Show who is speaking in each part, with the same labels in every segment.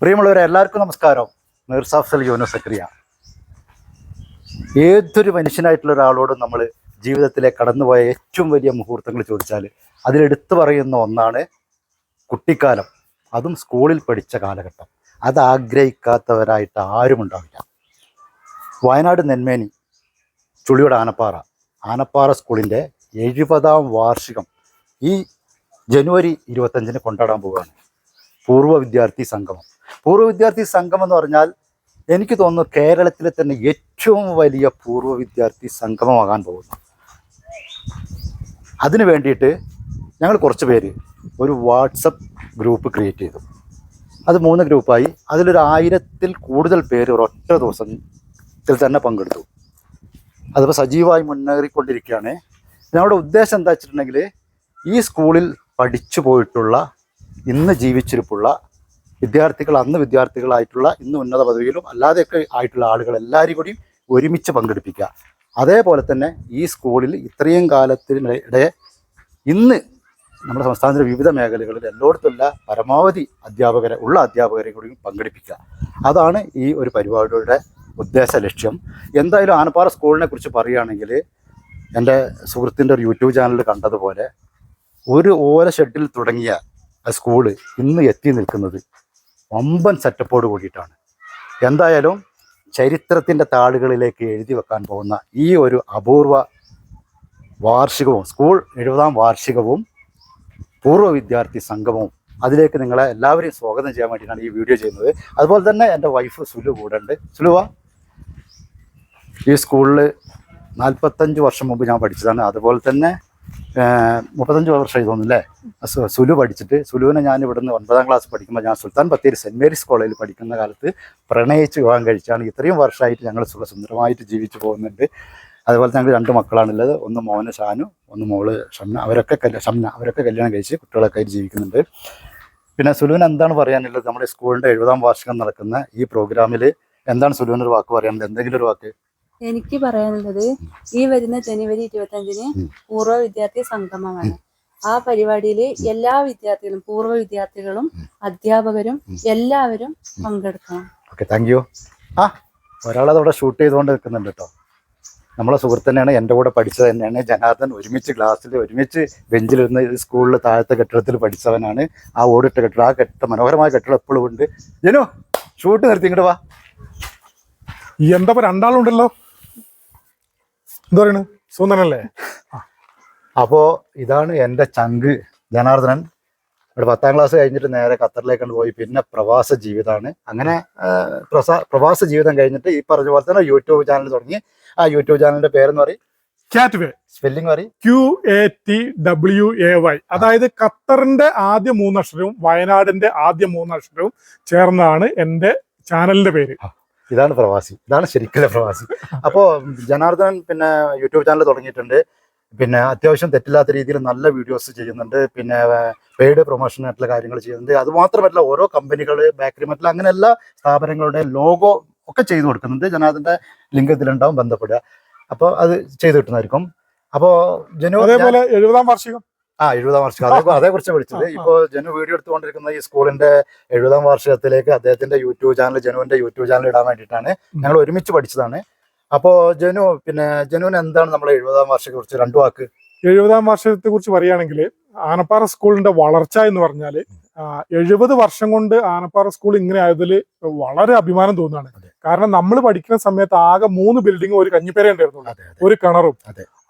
Speaker 1: പ്രിയമുള്ളവരെ എല്ലാവർക്കും നമസ്കാരം. മീർസാഫ്സൽ യൂനസ് സക്രിയ ഏതൊരു മനുഷ്യനായിട്ടുള്ള ഒരാളോട് നമ്മൾ ജീവിതത്തിലെ കടന്നുപോയ ഏറ്റവും വലിയ മുഹൂർത്തങ്ങൾ ചോദിച്ചാൽ അതിലെടുത്തു പറയുന്ന ഒന്നാണ് കുട്ടിക്കാലം. അതും സ്കൂളിൽ പഠിച്ച കാലഘട്ടം. അത് ആഗ്രഹിക്കാത്തവരായിട്ട് ആരും ഉണ്ടാവില്ല. വയനാട് നെന്മേനി ചുളിയുടെ ആനപ്പാറ. ആനപ്പാറ സ്കൂളിന്റെ എഴുപതാം വാർഷികം ഈ ജനുവരി ഇരുപത്തഞ്ചിന് കൊണ്ടാടാൻ പോവുകയാണ്. പൂർവ വിദ്യാർത്ഥി സംഗമം. പൂർവ വിദ്യാർത്ഥി സംഗമം എന്ന് പറഞ്ഞാൽ എനിക്ക് തോന്നുന്നു കേരളത്തിലെ തന്നെ ഏറ്റവും വലിയ പൂർവ വിദ്യാർത്ഥി സംഗമമാകാൻ പോകുന്നു. അതിനു വേണ്ടിയിട്ട് ഞങ്ങൾ കുറച്ച് പേര് ഒരു വാട്സപ്പ് ഗ്രൂപ്പ് ക്രിയേറ്റ് ചെയ്തു. അത് മൂന്ന് ഗ്രൂപ്പായി. അതിലൊരു ആയിരത്തിൽ കൂടുതൽ പേര് ഒരൊറ്റ ദിവസത്തിൽ തന്നെ പങ്കെടുത്തു. അതിപ്പോൾ സജീവമായി മുന്നേറിക്കൊണ്ടിരിക്കുകയാണ്. ഞങ്ങളുടെ ഉദ്ദേശം എന്താ വെച്ചിട്ടുണ്ടെങ്കിൽ ഈ സ്കൂളിൽ പഠിച്ചു പോയിട്ടുള്ള ഇന്ന് ജീവിച്ചിരിപ്പുള്ള വിദ്യാർത്ഥികൾ അന്ന് വിദ്യാർത്ഥികളായിട്ടുള്ള ഇന്ന് ഉന്നത പദവിയിലും അല്ലാതെയൊക്കെ ആയിട്ടുള്ള ആളുകൾ എല്ലാവരും കൂടി ഒരുമിച്ച് പങ്കെടുപ്പിക്കുക. അതേപോലെ തന്നെ ഈ സ്കൂളിൽ ഇത്രയും കാലത്തിനിടെ ഇന്ന് നമ്മുടെ സംസ്ഥാനത്തിലെ വിവിധ മേഖലകളിൽ എല്ലായിടത്തുള്ള പരമാവധി അധ്യാപകരെ ഉള്ള അധ്യാപകരെ കൂടി പങ്കെടുപ്പിക്കുക. അതാണ് ഈ ഒരു പരിപാടിയുടെ ഉദ്ദേശ ലക്ഷ്യം. എന്തായാലും ആനപ്പാറ സ്കൂളിനെ കുറിച്ച് പറയുകയാണെങ്കിൽ എന്റെ സുഹൃത്തിന്റെ ഒരു യൂട്യൂബ് ചാനലിൽ കണ്ടതുപോലെ ഒരു ഓല ഷെഡിൽ തുടങ്ങിയ ആ സ്കൂൾ ഇന്ന് എത്തി നിൽക്കുന്നത് വമ്പൻ സെറ്റപ്പോട് കൂടിയിട്ടാണ്. എന്തായാലും ചരിത്രത്തിന്റെ താളുകളിലേക്ക് എഴുതി വെക്കാൻ പോകുന്ന ഈ ഒരു അപൂർവ വാർഷികവും സ്കൂൾ എഴുപതാം വാർഷികവും പൂർവ വിദ്യാർത്ഥി സംഗമവും അതിലേക്ക് നിങ്ങളെ എല്ലാവരെയും സ്വാഗതം ചെയ്യാൻ വേണ്ടിയിട്ടാണ് ഈ വീഡിയോ ചെയ്യുന്നത്. അതുപോലെ തന്നെ എന്റെ വൈഫ് സുലു കൂടെ ഉണ്ട്. സുലുവ ഈ സ്കൂളിൽ നാൽപ്പത്തഞ്ച് വർഷം മുമ്പ് ഞാൻ പഠിച്ചതാണ്. അതുപോലെ തന്നെ മുപ്പത്തഞ്ച് തോന്നുന്നു അല്ലേ സുലു പഠിച്ചിട്ട് സുലുവിനെ ഞാൻ ഇവിടുന്ന് ഒൻപതാം ക്ലാസ് പഠിക്കുമ്പോൾ ഞാൻ സുൽത്താൻ ബത്തേരി സെന്റ് മേരീസ് കോളേജിൽ പഠിക്കുന്ന കാലത്ത് പ്രണയിച്ച് വിവാഹം കഴിച്ചാണ് ഇത്രയും വർഷമായിട്ട് ഞങ്ങൾ സുഖ സുന്ദരമായിട്ട് ജീവിച്ചു പോകുന്നുണ്ട്. അതുപോലെ ഞങ്ങൾ രണ്ട് മക്കളാണുള്ളത്. ഒന്ന് മോന് ഷാനു ഒന്ന് മോൾ ഷംന അവരൊക്കെ ഷംന അവരൊക്കെ കല്യാണം കഴിച്ച് കുട്ടികളൊക്കെ ആയിട്ട് ജീവിക്കുന്നുണ്ട്. പിന്നെ സുലുവിന് എന്താണ് പറയാനുള്ളത്? നമ്മുടെ സ്കൂളിന്റെ എഴുപതാം വാർഷികം നടക്കുന്ന ഈ പ്രോഗ്രാമിൽ എന്താണ് സുലുവിനൊരു വാക്ക് പറയാനുള്ളത്? എന്തെങ്കിലും ഒരു വാക്ക്.
Speaker 2: എനിക്ക് പറയാനുള്ളത് ഈ വരുന്ന ജനുവരി ഇരുപത്തി അഞ്ചിന് പൂർവ വിദ്യാർത്ഥി സംഗമമാണ്. ആ പരിപാടിയിൽ എല്ലാ വിദ്യാർത്ഥികളും പൂർവ വിദ്യാർത്ഥികളും അധ്യാപകരും എല്ലാവരും പങ്കെടുക്കണം.
Speaker 1: ഓക്കെ താങ്ക് യു ആ ഒരാളത് അവിടെ ഷൂട്ട് ചെയ്തുകൊണ്ട് നിൽക്കുന്നുണ്ട് കേട്ടോ നമ്മളെ സുഹൃത്ത് തന്നെയാണ് എന്റെ കൂടെ പഠിച്ചത് തന്നെയാണ്. ജനാർദ്ദൻ ഒരുമിച്ച് ക്ലാസ്സിൽ ഒരുമിച്ച് ബെഞ്ചിലിരുന്ന് സ്കൂളിൽ താഴത്തെ കെട്ടിടത്തിൽ പഠിച്ചവനാണ്. ആ ഓടിട്ട കെട്ടിടം ആ കെട്ടിട മനോഹരമായ കെട്ടിടം എപ്പോഴും ഉണ്ട്. ജനു ഷൂട്ട് നിർത്തി ഇങ്ങോട്ട് വാ.
Speaker 3: എന്താ ഇപ്പൊ രണ്ടാളുണ്ടല്ലോ? എന്താ പറയണ? സുന്ദരനല്ലേ?
Speaker 1: അപ്പോ ഇതാണ് എന്റെ ചങ്ക് ജനാർദ്ദനൻ. ഇവിടെ പത്താം ക്ലാസ് കഴിഞ്ഞിട്ട് നേരെ ഖത്തറിലേക്കാണ് പോയി. പിന്നെ പ്രവാസ ജീവിതമാണ് അങ്ങനെ പ്രവാസ ജീവിതം കഴിഞ്ഞിട്ട് ഈ പറഞ്ഞ പോലെ തന്നെ യൂട്യൂബ് ചാനൽ തുടങ്ങി. ആ യൂട്യൂബ് ചാനലിന്റെ പേരെന്ന് പറയും. സ്പെല്ലിംഗ് പറയും.
Speaker 3: Q A T W A Y അതായത് ഖത്തറിന്റെ ആദ്യ മൂന്നക്ഷരവും വയനാടിന്റെ ആദ്യ മൂന്നക്ഷരവും ചേർന്നാണ് എന്റെ ചാനലിന്റെ പേര്.
Speaker 1: ഇതാണ് പ്രവാസി. ഇതാണ് ശരിക്കുള്ള പ്രവാസി. അപ്പോൾ ജനാർദ്ദനൻ പിന്നെ യൂട്യൂബ് ചാനൽ തുടങ്ങിയിട്ടുണ്ട്. പിന്നെ അത്യാവശ്യം തെറ്റില്ലാത്ത രീതിയിൽ നല്ല വീഡിയോസ് ചെയ്യുന്നുണ്ട്. പിന്നെ പെയ്ഡ് പ്രൊമോഷൻ ആയിട്ടുള്ള കാര്യങ്ങൾ ചെയ്യുന്നുണ്ട്. അത് മാത്രമല്ല ഓരോ കമ്പനികൾ ബേക്കറി മറ്റുള്ള അങ്ങനെ എല്ലാ സ്ഥാപനങ്ങളുടെ ലോഗോ ഒക്കെ ചെയ്തു കൊടുക്കുന്നുണ്ട്. ജനാർദ്ദന്റെ ലിങ്ക് ഇതിലുണ്ടാവും ബന്ധപ്പെടുക. അപ്പോൾ അത് ചെയ്തു കിട്ടുന്നതായിരിക്കും. അപ്പോൾ ജനുവരി
Speaker 3: അതേപോലെ എഴുപതാം വാർഷികം.
Speaker 1: ആ എഴുപതാം വാർഷികം. അതെ അതേക്കുറിച്ച് വിളിച്ചത്. ഇപ്പോൾ ജനു വീഡിയോ എടുത്തുകൊണ്ടിരിക്കുന്ന ഈ സ്കൂളിന്റെ എഴുപതാം വാർഷികത്തിലേക്ക് അദ്ദേഹത്തിന്റെ യൂട്യൂബ് ചാനൽ ജനുവിന്റെ യൂട്യൂബ് ചാനൽ ഇടാൻ വേണ്ടിയിട്ടാണ്. ഞങ്ങൾ ഒരുമിച്ച് പഠിച്ചതാണ്. അപ്പോ ജനു പിന്നെ ജനുവിന് എന്താണ് നമ്മുടെ എഴുപതാം വാർഷികത്തെ കുറിച്ച് രണ്ടു വാക്ക്?
Speaker 3: എഴുപതാം വാർഷികത്തെ കുറിച്ച് പറയുകയാണെങ്കിൽ ആനപ്പാറ സ്കൂളിന്റെ വളർച്ച എന്ന് പറഞ്ഞാൽ എഴുപത് വർഷം കൊണ്ട് ആനപ്പാറ സ്കൂൾ ഇങ്ങനെ ആയതിൽ വളരെ അഭിമാനം തോന്നുകയാണ്. കാരണം നമ്മൾ പഠിക്കുന്ന സമയത്ത് ആകെ മൂന്ന് ബിൽഡിംഗ് ഒരു കഞ്ഞിപ്പേര ഉണ്ടായിരുന്നുള്ളൂ. ഒരു കിണറും.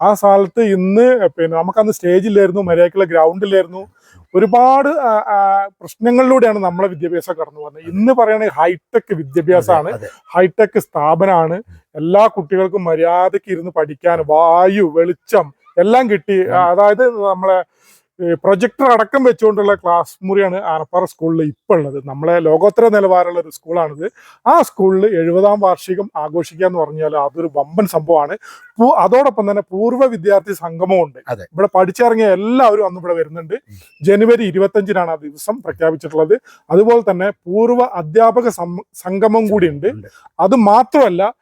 Speaker 3: ആ സ്ഥലത്ത് ഇന്ന് പിന്നെ നമുക്കന്ന് സ്റ്റേജില്ലായിരുന്നു മര്യാദക്കുള്ള ഗ്രൗണ്ടിലായിരുന്നു ഒരുപാട് പ്രശ്നങ്ങളിലൂടെയാണ് നമ്മളെ വിദ്യാഭ്യാസം കടന്നു പോകുന്നത് ഇന്ന് പറയുന്നത് ഹൈടെക് വിദ്യാഭ്യാസമാണ്. ഹൈടെക് സ്ഥാപനമാണ്. എല്ലാ കുട്ടികൾക്കും മര്യാദയ്ക്ക് ഇരുന്ന് പഠിക്കാൻ വായു വെളിച്ചം എല്ലാം കിട്ടി. അതായത് നമ്മളെ പ്രൊജക്ടർ അടക്കം വെച്ചുകൊണ്ടുള്ള ക്ലാസ് മുറിയാണ് ആനപ്പാറ സ്കൂളിൽ ഇപ്പോൾ ഉള്ളത് നമ്മളെ ലോകോത്തര നിലവാരമുള്ള ഒരു സ്കൂളാണിത്. ആ സ്കൂളിൽ എഴുപതാം വാർഷികം ആഘോഷിക്കുക എന്ന് പറഞ്ഞാൽ അതൊരു വമ്പൻ സംഭവമാണ്. അതോടൊപ്പം തന്നെ പൂർവ വിദ്യാർത്ഥി സംഗമവും
Speaker 1: ഉണ്ട്.
Speaker 3: ഇവിടെ പഠിച്ചിറങ്ങിയ എല്ലാവരും അന്ന് ഇവിടെ വരുന്നുണ്ട്. ജനുവരി ഇരുപത്തഞ്ചിനാണ് ആ ദിവസം പ്രഖ്യാപിച്ചിട്ടുള്ളത്. അതുപോലെ തന്നെ പൂർവ അധ്യാപക സംഗമം കൂടി ഉണ്ട്. അത് മാത്രമല്ല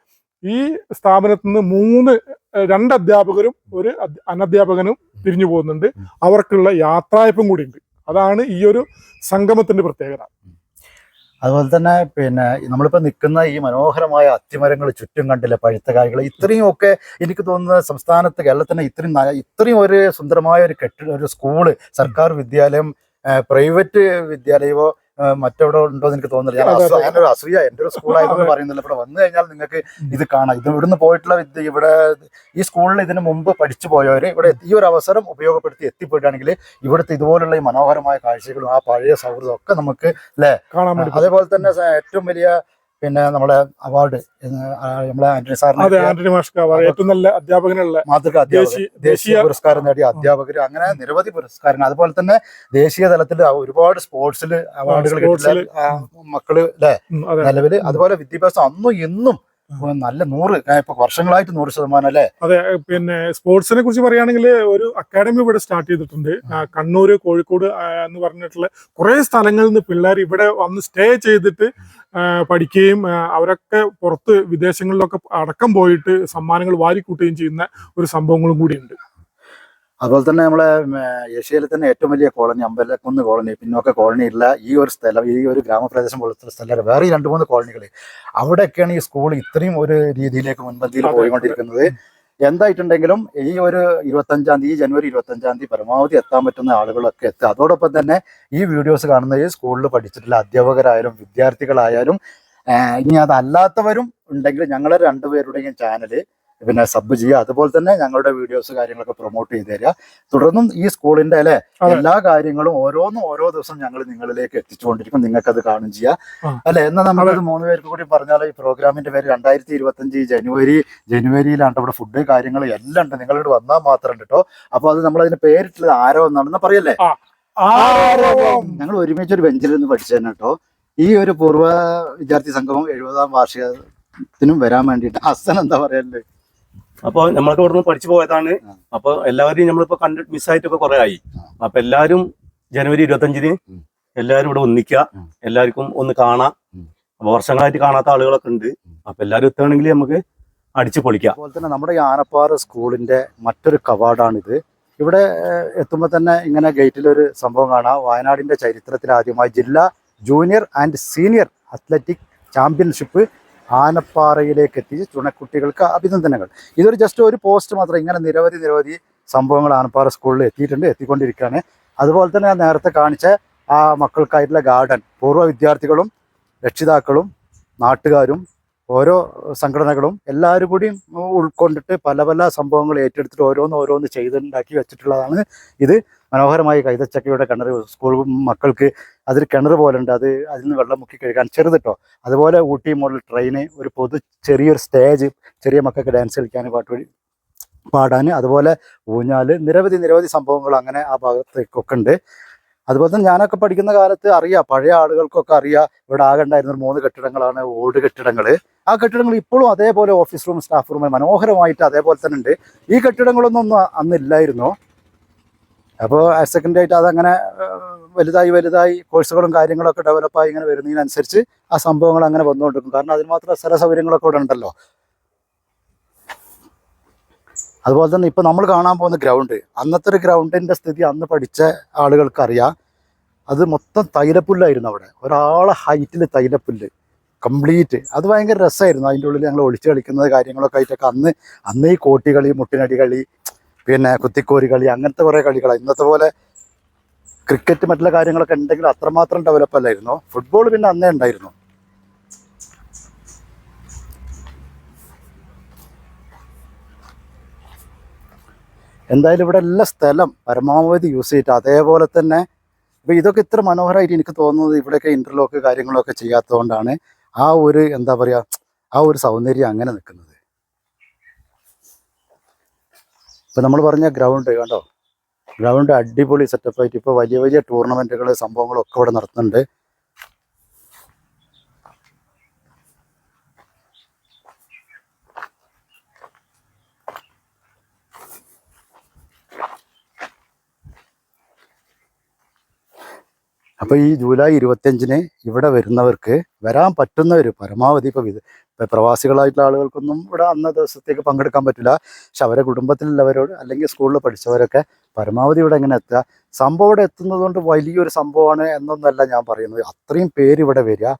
Speaker 3: ഈ സ്ഥാപനത്തിൽ നിന്ന് മൂന്ന് രണ്ട് അധ്യാപകരും ഒരു അനധ്യാപകനും പിരിഞ്ഞു പോകുന്നുണ്ട്. അവർക്കുള്ള യാത്രായ്പം കൂടി ഉണ്ട് അതാണ് ഈ ഒരു സംഗമത്തിന്റെ പ്രത്യേകത.
Speaker 1: അതുപോലെ തന്നെ പിന്നെ നമ്മളിപ്പോൾ നിൽക്കുന്ന ഈ മനോഹരമായ അത്തിമരങ്ങൾ ചുറ്റും കണ്ടില്ല പഴുത്ത കായ്കൾ. ഇത്രയും ഒക്കെ എനിക്ക് തോന്നുന്നത് സംസ്ഥാനത്ത് കേരളത്തിന് ഇത്രയും ഇത്രയും ഒരു സുന്ദരമായ ഒരു കെട്ടിട ഒരു സ്കൂൾ സർക്കാർ വിദ്യാലയം പ്രൈവറ്റ് വിദ്യാലയമോ മറ്റെവിടെ ഉണ്ടോ എന്ന് എനിക്ക് തോന്നുന്നില്ല. ഞാൻ. ഞാനൊരു അസൂയ എന്റെ ഒരു സ്കൂളായിരുന്നു പറയുന്നില്ല. ഇവിടെ വന്നു കഴിഞ്ഞാൽ നിങ്ങൾക്ക് ഇത് കാണാം. ഇത് ഇവിടുന്ന് പോയിട്ടുള്ള വിദ്യ ഇവിടെ ഈ സ്കൂളിൽ ഇതിനു മുമ്പ് പഠിച്ചു പോയവർ ഇവിടെ ഈ ഒരു അവസരം ഉപയോഗപ്പെടുത്തി എത്തിപ്പോയിട്ടാണെങ്കിൽ ഇവിടുത്തെ ഇതുപോലുള്ള ഈ മനോഹരമായ കാഴ്ചകളും ആ പഴയ സൗഹൃദം ഒക്കെ നമുക്ക്
Speaker 3: കാണാൻ വേണ്ടി
Speaker 1: അതേപോലെ തന്നെ ഏറ്റവും വലിയ പിന്നെ നമ്മുടെ അവാർഡ് നമ്മളെ ആന്റണി സാറിന്
Speaker 3: ആന്റണി ഏറ്റവും നല്ല അധ്യാപകനുള്ള
Speaker 1: മാതൃക
Speaker 3: ദേശീയ
Speaker 1: പുരസ്കാരം നേടിയ അധ്യാപകർ അങ്ങനെ നിരവധി പുരസ്കാരങ്ങൾ. അതുപോലെ തന്നെ ദേശീയ തലത്തിൽ ഒരുപാട് സ്പോർട്സിൽ അവാർഡുകൾ മക്കൾ അല്ലെ
Speaker 3: ഉം,
Speaker 1: നിലവിൽ അതുപോലെ വിദ്യാഭ്യാസം അന്നും ഇന്നും നല്ല നൂറ് ഇപ്പൊ വർഷങ്ങളായിട്ട് നൂറ് ശതമാനം അല്ലേ?
Speaker 3: അതെ പിന്നെ സ്പോർട്സിനെ കുറിച്ച് പറയുകയാണെങ്കിൽ ഒരു അക്കാഡമി ഇവിടെ സ്റ്റാർട്ട് ചെയ്തിട്ടുണ്ട്. കണ്ണൂര് കോഴിക്കോട് എന്ന് പറഞ്ഞിട്ടുള്ള കുറെ സ്ഥലങ്ങളിൽ നിന്ന് പിള്ളേർ ഇവിടെ വന്ന് സ്റ്റേ ചെയ്തിട്ട് പഠിക്കുകയും അവരൊക്കെ പുറത്ത് വിദേശങ്ങളിലൊക്കെ അടക്കം പോയിട്ട് സമ്മാനങ്ങൾ വാരിക്കൂട്ടുകയും ചെയ്യുന്ന ഒരു സംഭവങ്ങളും കൂടിയുണ്ട്.
Speaker 1: അതുപോലെ തന്നെ നമ്മളെ ഏഷ്യയിലെ തന്നെ ഏറ്റവും വലിയ കോളനി അമ്പലക്കുന്ന് കോളനി പിന്നോക്ക കോളനി ഉള്ള ഈ ഒരു സ്ഥലം ഈ ഒരു ഗ്രാമപ്രദേശം പോലത്തെ സ്ഥലം വേറെ രണ്ട് മൂന്ന് കോളനികൾ അവിടെയൊക്കെയാണ് ഈ സ്കൂൾ ഇത്രയും ഒരു രീതിയിലേക്ക് മുൻപന്തിയിൽ. പോയിക്കൊണ്ടിരിക്കുന്നത് എന്തായിട്ടുണ്ടെങ്കിലും ഈ ഒരു ഇരുപത്തഞ്ചാം തീയതി ജനുവരി ഇരുപത്തഞ്ചാം തീയതി പരമാവധി എത്താൻ പറ്റുന്ന ആളുകളൊക്കെ എത്തുക അതോടൊപ്പം തന്നെ ഈ വീഡിയോസ് കാണുന്ന ഈ സ്കൂളിൽ പഠിച്ചിട്ടുള്ള അധ്യാപകരായാലും വിദ്യാർത്ഥികളായാലും ഇനി അതല്ലാത്തവരും ഉണ്ടെങ്കിൽ ഞങ്ങളുടെ രണ്ടുപേരുടെയും ചാനൽ പിന്നെ സബ് ചെയ്യുക. അതുപോലെ തന്നെ ഞങ്ങളുടെ വീഡിയോസ് കാര്യങ്ങളൊക്കെ പ്രൊമോട്ട് ചെയ്ത് തരിക. തുടർന്നും ഈ സ്കൂളിന്റെ അല്ലെ എല്ലാ കാര്യങ്ങളും ഓരോന്നും ഓരോ ദിവസം ഞങ്ങൾ നിങ്ങളിലേക്ക് എത്തിച്ചുകൊണ്ടിരിക്കും. നിങ്ങൾക്ക് അത് കാണും ചെയ്യാം. അല്ലെ? എന്നാൽ നമ്മളത് മൂന്ന് പേർക്ക് കൂടി പറഞ്ഞാൽ ഈ പ്രോഗ്രാമിന്റെ പേര് രണ്ടായിരത്തി ഇരുപത്തഞ്ച് ജനുവരി ജനുവരിയിലാണ് ഇവിടെ ഫുഡ് കാര്യങ്ങൾ എല്ലാം ഉണ്ട്. നിങ്ങളിവിടെ വന്നാൽ മാത്രം കേട്ടോ അപ്പൊ അത് നമ്മൾ അതിന് പേരിട്ടുള്ളത് ആരോ എന്നാണെന്ന് പറയല്ലേ. ഞങ്ങൾ ഒരുമിച്ച് ഒരു ബെഞ്ചിൽ നിന്ന് പഠിച്ചു തന്നെ കേട്ടോ ഈ ഒരു പൂർവ വിദ്യാർത്ഥി സംഗമം എഴുപതാം വാർഷികത്തിനും വരാൻ വേണ്ടിയിട്ട് ഹസൻ എന്താ പറയല്ലേ
Speaker 4: അപ്പൊ നമ്മളൊക്കെ ഇവിടുന്ന് പഠിച്ചു പോയതാണ്.
Speaker 1: അപ്പോൾ
Speaker 4: അപ്പൊ എല്ലാവരെയും നമ്മളിപ്പോ കണ്ട് മിസ്സായിട്ടൊക്കെ കുറെ ആയി
Speaker 1: അപ്പോൾ
Speaker 4: അപ്പൊ എല്ലാരും ജനുവരി ഇരുപത്തഞ്ചിന്
Speaker 1: ഉം.
Speaker 4: എല്ലാരും ഇവിടെ
Speaker 1: ഒന്നിക്ക.
Speaker 4: എല്ലാവർക്കും ഒന്ന് കാണാം.
Speaker 1: അപ്പോൾ
Speaker 4: അപ്പൊ വർഷങ്ങളായിട്ട് കാണാത്ത ആളുകളൊക്കെ ഉണ്ട്. അപ്പൊ എല്ലാരും എത്തുകയാണെങ്കിൽ നമുക്ക് അടിച്ചു പൊളിക്കാം.
Speaker 1: അതുപോലെ തന്നെ നമ്മുടെ ഈ ആനപ്പാറ സ്കൂളിന്റെ മറ്റൊരു കവാടാണിത്. ഇവിടെ എത്തുമ്പോൾ തന്നെ ഇങ്ങനെ ഗേറ്റിലൊരു സംഭവം കാണാം. വയനാടിന്റെ ചരിത്രത്തിൽ ആദ്യമായി ജില്ലാ junior and senior athletic championship ആനപ്പാറയിലേക്ക് എത്തിച്ച് ചുണക്കുട്ടികൾക്ക് അഭിനന്ദനങ്ങൾ. ഇതൊരു ജസ്റ്റ് ഒരു പോസ്റ്റ് മാത്രം. ഇങ്ങനെ നിരവധി നിരവധി സംഭവങ്ങൾ ആനപ്പാറ സ്കൂളിൽ എത്തിയിട്ടുണ്ട് എത്തിക്കൊണ്ടിരിക്കുകയാണ്. അതുപോലെ തന്നെ നേരത്തെ കാണിച്ച ആ മക്കൾക്കായിട്ടുള്ള ഗാർഡൻ പൂർവ വിദ്യാർത്ഥികളും രക്ഷിതാക്കളും നാട്ടുകാരും ഓരോ സംഘടനകളും എല്ലാവരും കൂടി ഉൾക്കൊണ്ടിട്ട് പല പല സംഭവങ്ങൾ ഏറ്റെടുത്തിട്ട് ഓരോന്ന് ഓരോന്ന് ചെയ്തുണ്ടാക്കി വെച്ചിട്ടുള്ളതാണ് ഇത്. മനോഹരമായി കൈതച്ചക്കയുടെ കിണർ സ്കൂൾ മക്കൾക്ക് അതിൽ കിണർ പോലെ ഉണ്ട് അത് അതിൽ നിന്ന് വെള്ളം മുക്കി കഴുകാൻ ചെറുതിട്ടോ അതുപോലെ ഊട്ടി മോഡൽ ട്രെയിന് ഒരു പൊതു ചെറിയൊരു സ്റ്റേജ് ചെറിയ മക്കൾക്ക് ഡാൻസ് കളിക്കാൻ പാട്ട് പാടാൻ അതുപോലെ ഊഞ്ഞാൽ നിരവധി നിരവധി സംഭവങ്ങൾ അങ്ങനെ ആ ഭാഗത്തേക്കൊക്കെ ഉണ്ട്. അതുപോലെ തന്നെ ഞാനൊക്കെ പഠിക്കുന്ന കാലത്ത് അറിയാം പഴയ ആളുകൾക്കൊക്കെ അറിയാം ഇവിടെ ആകെ ഉണ്ടായിരുന്ന മൂന്ന് കെട്ടിടങ്ങളാണ് ഓട് കെട്ടിടങ്ങൾ. ആ കെട്ടിടങ്ങൾ ഇപ്പോഴും അതേപോലെ ഓഫീസ് റൂം സ്റ്റാഫ് റൂം മനോഹരമായിട്ട് അതേപോലെ തന്നെ ഉണ്ട്. ഈ കെട്ടിടങ്ങളൊന്നും ഒന്നും അന്ന് ഇല്ലായിരുന്നു. അപ്പോൾ ഹയർ സെക്കൻഡറി ആയിട്ട് അതങ്ങനെ വലുതായി വലുതായി കോഴ്സുകളും കാര്യങ്ങളൊക്കെ ഡെവലപ്പായി ഇങ്ങനെ വരുന്നതിനനുസരിച്ച് ആ സംഭവങ്ങൾ അങ്ങനെ വന്നുകൊണ്ടിരിക്കും. കാരണം അതിന് മാത്രം സ്ഥല സൗകര്യങ്ങളൊക്കെ ഇവിടെ ഉണ്ടല്ലോ. അതുപോലെ തന്നെ ഇപ്പം നമ്മൾ കാണാൻ പോകുന്ന ഗ്രൗണ്ട് അന്നത്തെ ഒരു ഗ്രൗണ്ടിന്റെ സ്ഥിതി അന്ന് പഠിച്ച ആളുകൾക്ക് അറിയാം അത് മൊത്തം തൈലപ്പുല്ലായിരുന്നു അവിടെ. ഒരാളെ ഹൈറ്റിൽ തൈലപ്പുല്ല്. കംപ്ലീറ്റ് അത് ഭയങ്കര രസമായിരുന്നു. അതിന്റെ ഉള്ളിൽ ഞങ്ങൾ ഒളിച്ചു കളിക്കുന്നത് കാര്യങ്ങളൊക്കെ ആയിട്ടൊക്കെ അന്ന് അന്ന് ഈ കോട്ടികളി മുട്ടിനടി കളി പിന്നെ കുത്തിക്കോരി കളി അങ്ങനത്തെ കുറേ കളികളാണ് ഇന്നത്തെ പോലെ ക്രിക്കറ്റ് മറ്റുള്ള കാര്യങ്ങളൊക്കെ ഉണ്ടെങ്കിൽ അത്രമാത്രം ഡെവലപ്പ് അല്ലായിരുന്നു. ഫുട്ബോൾ പിന്നെ അന്നേ ഉണ്ടായിരുന്നു. എന്തായാലും ഇവിടെ എല്ലാ സ്ഥലം പരമാവധി യൂസ് ചെയ്തിട്ട് അതേപോലെ തന്നെ ഇപ്പൊ ഇതൊക്കെ ഇത്ര മനോഹരമായിട്ട് എനിക്ക് തോന്നുന്നത് ഇവിടെയൊക്കെ ഇന്റർലോക്ക് കാര്യങ്ങളൊക്കെ ചെയ്യാത്തതുകൊണ്ടാണ് ആ ഒരു എന്താ പറയാ ആ ഒരു സൗന്ദര്യം അങ്ങനെ നിൽക്കുന്നത്. ഇപ്പൊ നമ്മൾ പറഞ്ഞ ഗ്രൗണ്ട് കണ്ടോ? ഗ്രൗണ്ട് അടിപൊളി സെറ്റപ്പ് ആയിട്ട് ഇപ്പൊ വലിയ വലിയ ടൂർണമെന്റുകൾ സംഭവങ്ങളൊക്കെ ഇവിടെ നടത്തുന്നുണ്ട്. അപ്പോൾ ഈ ജൂലൈ ഇരുപത്തിയഞ്ചിന് ഇവിടെ വരുന്നവർക്ക് വരാൻ പറ്റുന്നവർ പരമാവധി ഇപ്പൊ പ്രവാസികളായിട്ടുള്ള ആളുകൾക്കൊന്നും ഇവിടെ അന്ന ദിവസത്തേക്ക് പങ്കെടുക്കാൻ പറ്റില്ല. പക്ഷെ അവരെ കുടുംബത്തിലുള്ളവരോട് അല്ലെങ്കിൽ സ്കൂളിൽ പഠിച്ചവരൊക്കെ പരമാവധി ഇവിടെ എങ്ങനെ എത്തുക. സംഭവം ഇവിടെ എത്തുന്നത് കൊണ്ട് വലിയൊരു സംഭവമാണ് എന്നൊന്നല്ല ഞാൻ പറയുന്നത്. അത്രയും പേര് ഇവിടെ വരിക.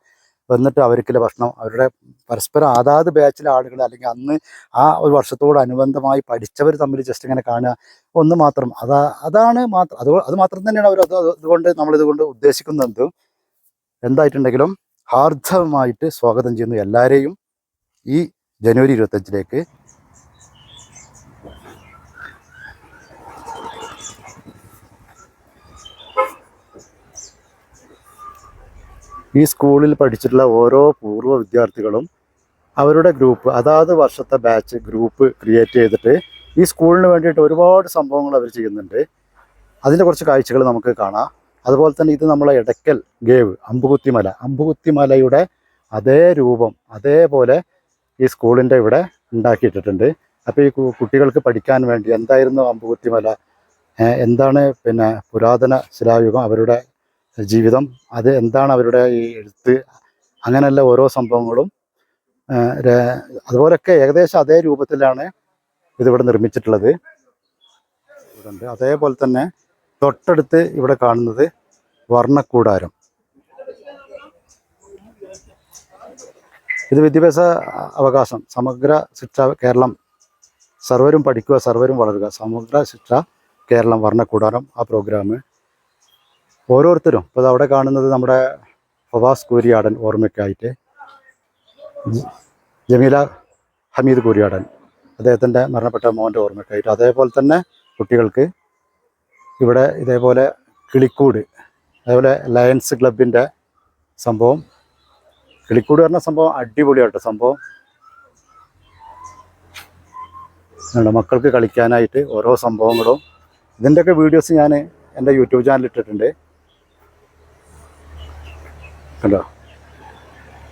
Speaker 1: വന്നിട്ട് അവർക്കുള്ള ഭക്ഷണം അവരുടെ പരസ്പരം അതാത് ബാച്ചിലെ ആളുകൾ അല്ലെങ്കിൽ അന്ന് ആ ഒരു വർഷത്തോട് അനുബന്ധമായി പഠിച്ചവർ തമ്മിൽ ജസ്റ്റ് ഇങ്ങനെ കാണുക. ഒന്ന് മാത്രം. അതാ അതാണ് മാത്രം അത് അത് മാത്രം തന്നെയാണ് അവർ അത് അതുകൊണ്ട് നമ്മളിതുകൊണ്ട് ഉദ്ദേശിക്കുന്നത്. എന്തായിട്ടുണ്ടെങ്കിലും ഹാർദവമായിട്ട് സ്വാഗതം ചെയ്യുന്നു എല്ലാവരെയും ഈ ജനുവരി ഇരുപത്തഞ്ചിലേക്ക് ഈ സ്കൂളിൽ പഠിച്ചിട്ടുള്ള ഓരോ പൂർവ വിദ്യാർത്ഥികളും അവരുടെ ഗ്രൂപ്പ് അതാത് വർഷത്തെ ബാച്ച് ഗ്രൂപ്പ് ക്രിയേറ്റ് ചെയ്തിട്ട് ഈ സ്കൂളിന് വേണ്ടിയിട്ട് ഒരുപാട് സംഭവങ്ങൾ അവർ ചെയ്യുന്നുണ്ട്. അതിന്റെ കുറച്ച് കാഴ്ചകൾ നമുക്ക് കാണാം. അതുപോലെ തന്നെ ഇത് നമ്മളെ എടക്കൽ ഗേവ് അമ്പുകുത്തിമല. അമ്പുകുത്തിമലയുടെ അതേ രൂപം അതേപോലെ ഈ സ്കൂളിന്റെ ഇവിടെ ഉണ്ടാക്കിയിട്ടിട്ടുണ്ട്. അപ്പോൾ ഈ കുട്ടികൾക്ക് പഠിക്കാൻ വേണ്ടി എന്തായിരുന്നു അമ്പുകുത്തിമല? എന്താണ് പിന്നെ പുരാതന ശിലായുഗം? അവരുടെ ജീവിതം അത് എന്താണ് അവരുടെ ഈ എഴുത്ത് അങ്ങനെയുള്ള ഓരോ സംഭവങ്ങളും അതുപോലൊക്കെ ഏകദേശം അതേ രൂപത്തിലാണ് ഇതിവിടെ നിർമ്മിച്ചിട്ടുള്ളത്. ഇവിടെ അതേപോലെ തന്നെ തൊട്ടടുത്ത് ഇവിടെ കാണുന്നത് വർണക്കൂടാരം. ഇത് വിദ്യാഭ്യാസ അവകാശം. സമഗ്ര ശിക്ഷ കേരളം. സർവരും പഠിക്കുക സർവരും വളരുക. സമഗ്ര ശിക്ഷ കേരളം വർണക്കൂടാരം ആ പ്രോഗ്രാം ഓരോരുത്തരും ഇപ്പോൾ അവിടെ കാണുന്നത് നമ്മുടെ ഫവാസ് കൂരിയാടൻ ഓർമ്മയ്ക്കായിട്ട്. ജമീല ഹമീദ് കൂരിയാടൻ അദ്ദേഹത്തിന്റെ മരണപ്പെട്ട മോന്റെ ഓർമ്മയ്ക്കായിട്ട്. അതേപോലെ തന്നെ കുട്ടികൾക്ക് ഇവിടെ ഇതേപോലെ കിളിക്കൂട് അതേപോലെ ലയൺസ് ക്ലബിന്റെ സംഭവം. കിളിക്കൂട് പറഞ്ഞ സംഭവം അടിപൊളിയായിട്ട് സംഭവം. മക്കൾക്ക് കളിക്കാനായിട്ട് ഓരോ സംഭവങ്ങളും. ഇതിന്റെയൊക്കെ വീഡിയോസ് ഞാൻ എന്റെ യൂട്യൂബ് ചാനലിൽ ഇട്ടിട്ടുണ്ട്. കണ്ടോ?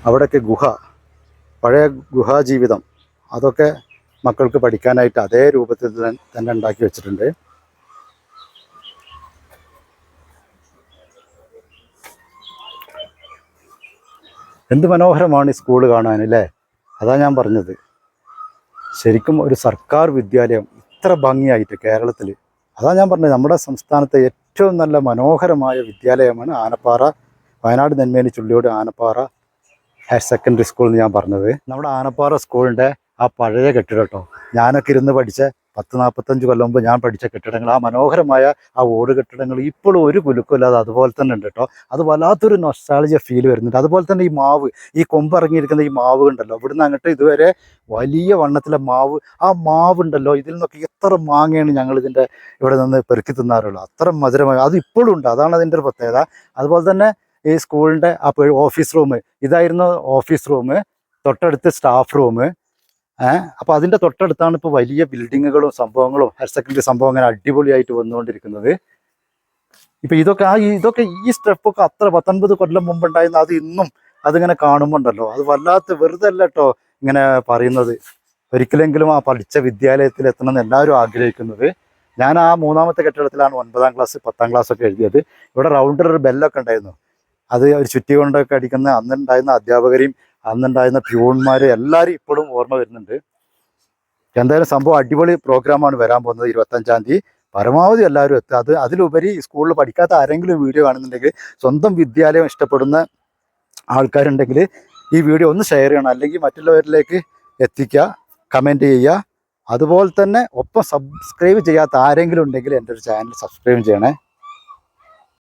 Speaker 1: അവിടെയൊക്കെ ഗുഹ പഴയ ഗുഹാജീവിതം അതൊക്കെ മക്കൾക്ക് പഠിക്കാനായിട്ട് അതേ രൂപത്തിൽ തന്നെ- ഉണ്ടാക്കി വെച്ചിട്ടുണ്ട്. എന്ത് മനോഹരമാണ് ഈ സ്കൂൾ കാണാൻ അല്ലേ? അതാ ഞാൻ പറഞ്ഞത്. ശരിക്കും ഒരു സർക്കാർ വിദ്യാലയം ഇത്ര ഭംഗിയായിട്ട് കേരളത്തിൽ അതാ ഞാൻ പറഞ്ഞത് നമ്മുടെ സംസ്ഥാനത്തെ ഏറ്റവും നല്ല മനോഹരമായ വിദ്യാലയമാണ് Anappara Wayanad Nenmeni Chulliyode Anappara higher secondary school എന്ന് ഞാൻ പറഞ്ഞത്. നമ്മുടെ ആനപ്പാറ സ്കൂളിന്റെ ആ പഴയ കെട്ടിടം കേട്ടോ. ഞാനൊക്കെ ഇരുന്ന് പഠിച്ച പത്ത് നാൽപ്പത്തഞ്ച് കൊല്ലം മുമ്പ് ഞാൻ പഠിച്ച കെട്ടിടങ്ങൾ ആ മനോഹരമായ ആ ഓട് കെട്ടിടങ്ങൾ ഇപ്പോഴും ഒരു കുലുക്കമില്ലാതെ അതുപോലെ തന്നെ ഉണ്ട് കേട്ടോ. അത് വല്ലാത്തൊരു നൊസ്റ്റാളജിയ ഫീൽ വരുന്നുണ്ട്. അതുപോലെ തന്നെ ഈ മാവ് ഈ കൊമ്പ് ഇറങ്ങിയിരിക്കുന്ന ഈ മാവ് ഉണ്ടല്ലോ. ഇവിടുന്ന് അങ്ങോട്ട് ഇതുവരെ വലിയ വണ്ണത്തിലെ മാവ് ആ മാവ് ഉണ്ടല്ലോ. ഇതിൽ നിന്നൊക്കെ എത്ര മാങ്ങയാണ് ഞങ്ങൾ ഇതിന്റെ ഇവിടെ നിന്ന് പെറുക്കി തിന്നാറുള്ളൂ. അത്ര മധുരമായ അത് ഇപ്പോഴും ഉണ്ട്. അതാണ് അതിന്റെ ഒരു പ്രത്യേകത. അതുപോലെ തന്നെ ഈ സ്കൂളിന്റെ അപ്പൊ ഓഫീസ് റൂം ഇതായിരുന്നു ഓഫീസ് റൂം തൊട്ടടുത്ത് സ്റ്റാഫ് റൂം ഏഹ് അപ്പോൾ അതിന്റെ തൊട്ടടുത്താണ് ഇപ്പോൾ വലിയ ബിൽഡിങ്ങുകളും സംഭവങ്ങളും ഹയർ സെക്കൻഡറി സംഭവം അങ്ങനെ അടിപൊളിയായിട്ട് വന്നുകൊണ്ടിരിക്കുന്നത്. ഇപ്പൊ ഇതൊക്കെ ആ ഇതൊക്കെ ഈ സ്റ്റെപ്പൊക്കെ അത്ര പത്തൊൻപത് കൊല്ലം മുമ്പ് ഉണ്ടായിരുന്ന അത് ഇന്നും അതിങ്ങനെ കാണുമ്പോണ്ടല്ലോ. അത് വല്ലാത്ത വെറുതെ അല്ല കേട്ടോ ഇങ്ങനെ പറയുന്നത്. ഒരിക്കലെങ്കിലും ആ പഠിച്ച വിദ്യാലയത്തിൽ എത്തണം എന്ന് എല്ലാവരും ആഗ്രഹിക്കുന്നത്. ഞാൻ ആ മൂന്നാമത്തെ കെട്ടിടത്തിലാണ് ഒൻപതാം ക്ലാസ് പത്താം ക്ലാസ് ഒക്കെ എഴുതിയത്. ഇവിടെ റൗണ്ടർ ഒരു ബെല്ലൊക്കെ ഉണ്ടായിരുന്നു. അത് ഒരു ചുറ്റി കൊണ്ടൊക്കെ അടിക്കുന്ന അന്നുണ്ടായിരുന്ന അധ്യാപകരെയും അന്നുണ്ടായിരുന്ന പ്യൂൺമാര് എല്ലാവരും ഇപ്പോഴും ഓർമ്മ വരുന്നുണ്ട്. എന്തായാലും സംഭവം അടിപൊളി പ്രോഗ്രാമാണ് വരാൻ പോകുന്നത് ഇരുപത്തഞ്ചാം തീയതി. പരമാവധി എല്ലാവരും എത്തുക. അത് അതിലുപരി സ്കൂളിൽ പഠിക്കാത്ത ആരെങ്കിലും വീഡിയോ കാണുന്നുണ്ടെങ്കിൽ സ്വന്തം വിദ്യാലയം ഇഷ്ടപ്പെടുന്ന ആൾക്കാരുണ്ടെങ്കിൽ ഈ വീഡിയോ ഒന്ന് ഷെയർ ചെയ്യണം. അല്ലെങ്കിൽ മറ്റുള്ളവരിലേക്ക് എത്തിക്കുക കമന്റ് ചെയ്യുക. അതുപോലെ തന്നെ ഒപ്പം സബ്സ്ക്രൈബ് ചെയ്യാത്ത ആരെങ്കിലും ഉണ്ടെങ്കിൽ എന്റെ ഒരു ചാനൽ സബ്സ്ക്രൈബ് ചെയ്യണേ.